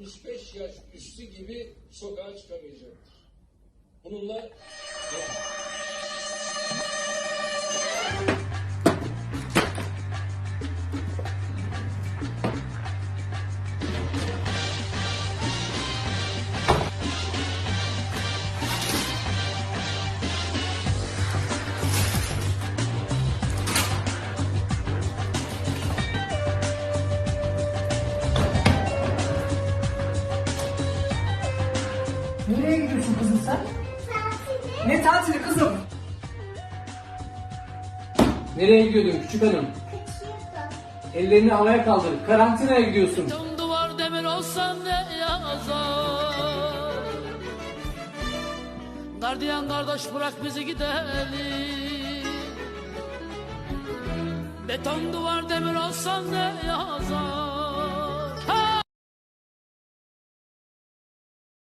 65 yaş üstü gibi sokağa çıkamayacaktır. Bununla Nereye gidiyorsun kızım sen? Ne tatili kızım? Nereye gidiyordun küçük hanım? Ellerini havaya kaldır. Karantinaya gidiyorsun. Beton duvar demir olsan ne yazar Gardiyan kardeş bırak bizi gidelim Beton duvar demir olsan ne yazar